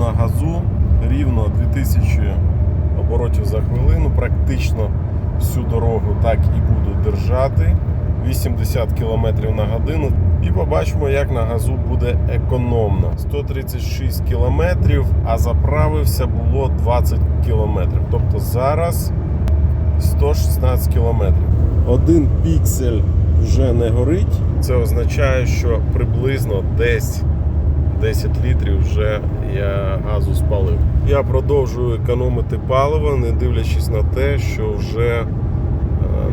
на газу рівно 2000 оборотів за хвилину, практично всю дорогу так і буду держати. 80 км на годину. І побачимо, як на газу буде економно. 136 км, а заправився було 20 км. Тобто зараз 116 км. Один піксель вже не горить. Це означає, що приблизно десь 10 літрів вже я газу спалив. Я продовжую економити паливо, не дивлячись на те, що вже е,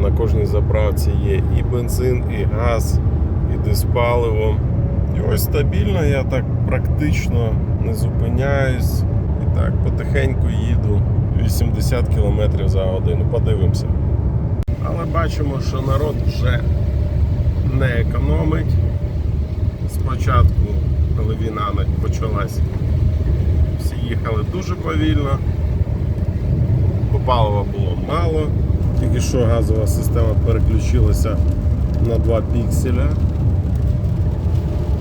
на кожній заправці є і бензин, і газ, і диспаливо. І ось стабільно я так практично не зупиняюсь і так потихеньку їду 80 км за годину. Подивимося. Але бачимо, що народ вже не економить. Спочатку, коли війна почалась, всі їхали дуже повільно, бо палива було мало. Тільки що газова система переключилася на 2 пікселя.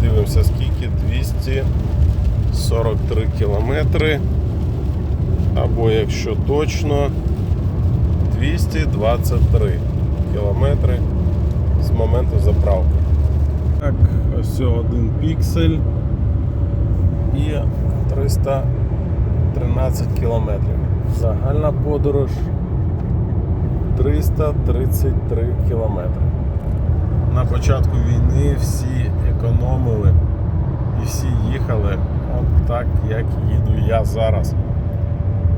Дивимося скільки 243 кілометри. Або якщо точно 223 кілометри з моменту заправки. Так, ось один піксель і 313 кілометрів. Загальна подорож 333 кілометри. На початку війни всі економили і всі їхали от так, як їду я зараз.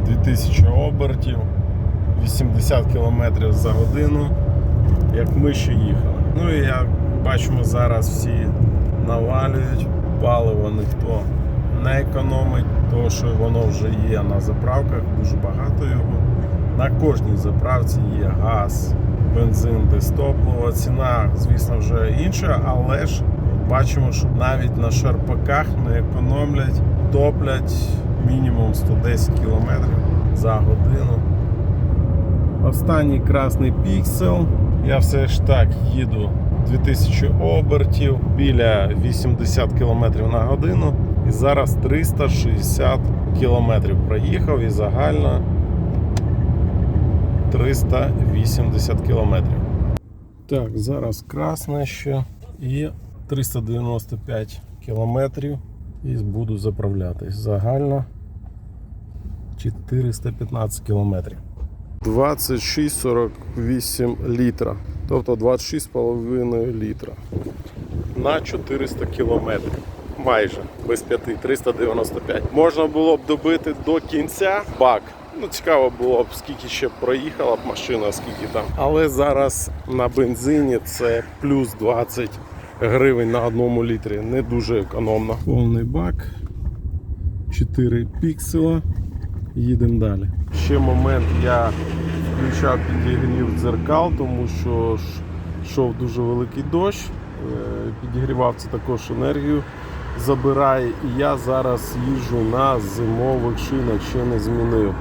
2000 обертів, 80 км за годину, як ми ще їхали. Ну і як бачимо, зараз всі навалюють, паливо ніхто не економить, тому що воно вже є на заправках, дуже багато його. На кожній заправці є газ, бензин без. Ціна, звісно, вже інша, але ж бачимо, що навіть на шарпаках не економлять, топлять мінімум 110 км за годину. Останній красний піксел. Я все ж так їду 2000 обертів біля 80 км на годину. І зараз 360 км проїхав і загально 380 км. Так, зараз красне ще і 395 км і буду заправлятись. Загально 415 км. 26,48 літра. Тобто 26,5 літра на 400 кілометрів. Майже без 5, 395. Можна було б добити до кінця бак. Ну, цікаво було б, скільки ще проїхала б машина, скільки там. Але зараз на бензині це плюс 20 гривень на одному літрі. Не дуже економно. Повний бак, 4 піксела. Їдемо далі. Ще момент я включав підігрів дзеркал, тому що йшов дуже великий дощ. Е, Підігрівав це також енергію забирає. І я зараз їжджу на зимових шинах, ще не змінив.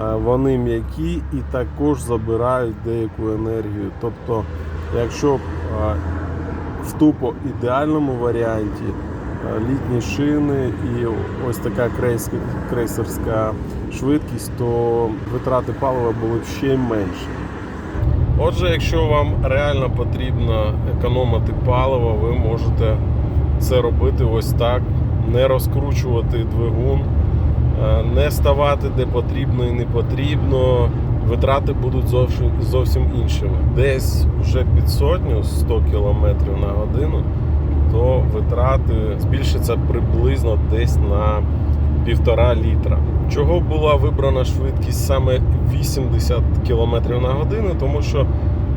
Е, Вони м'які і також забирають деяку енергію. Тобто, якщо е, в тупо ідеальному варіанті е, літні шини і ось така крейсерська швидкість, то витрати палива були б ще менші. Отже, якщо вам реально потрібно економити паливо, ви можете це робити ось так, не розкручувати двигун, е, не ставати де потрібно і не потрібно. Витрати будуть зовсім, іншими. Десь вже під сотню 100 км на годину, то витрати збільшаться приблизно десь на півтора літра. Чого була вибрана швидкість саме 80 км на годину, тому що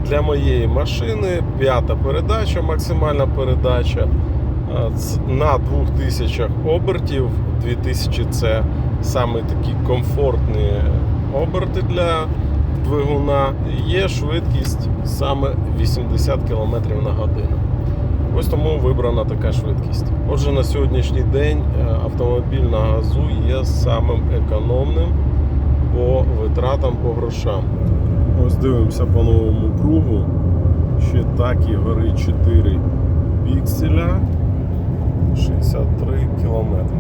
для моєї машини п'ята передача, максимальна передача на 2000 обертів. 2000 це саме такі комфортні оберти для двигуна. Є швидкість саме 80 км на годину. Ось тому вибрана така швидкість. Отже, на сьогоднішній день е, автомобіль на газу є самим економним по витратам по грошам. Ось дивимося по новому кругу. Ще так і горить 4 пікселя 63 кілометри.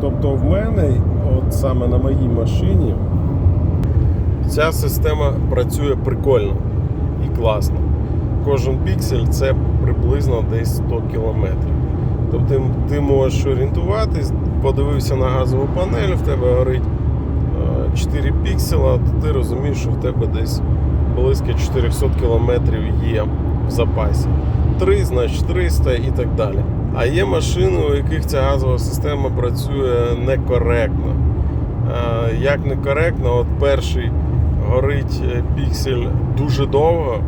Тобто в мене, от саме на моїй машині, ця система працює прикольно і класно. Кожен піксель це приблизно десь 100 кілометрів. Тобто ти, можеш орієнтуватись, подивився на газову панель, в тебе горить 4 піксела, то ти розумієш, що в тебе десь близько 400 кілометрів є в запасі. 3, значить 300 і так далі. А є машини, у яких ця газова система працює некоректно. Е, Як некоректно, от перший горить е, піксель дуже довго.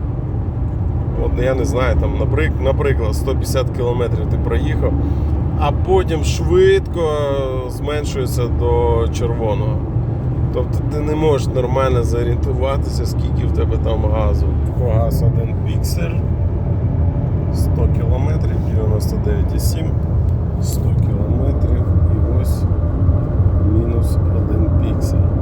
От я не знаю, там, наприклад, 150 км ти проїхав, а потім швидко зменшується до червоного. Тобто ти не можеш нормально зорієнтуватися, скільки в тебе там газу. Газ 1 біксер 100 км, 99,7, 100 км і ось мінус 1 піксель.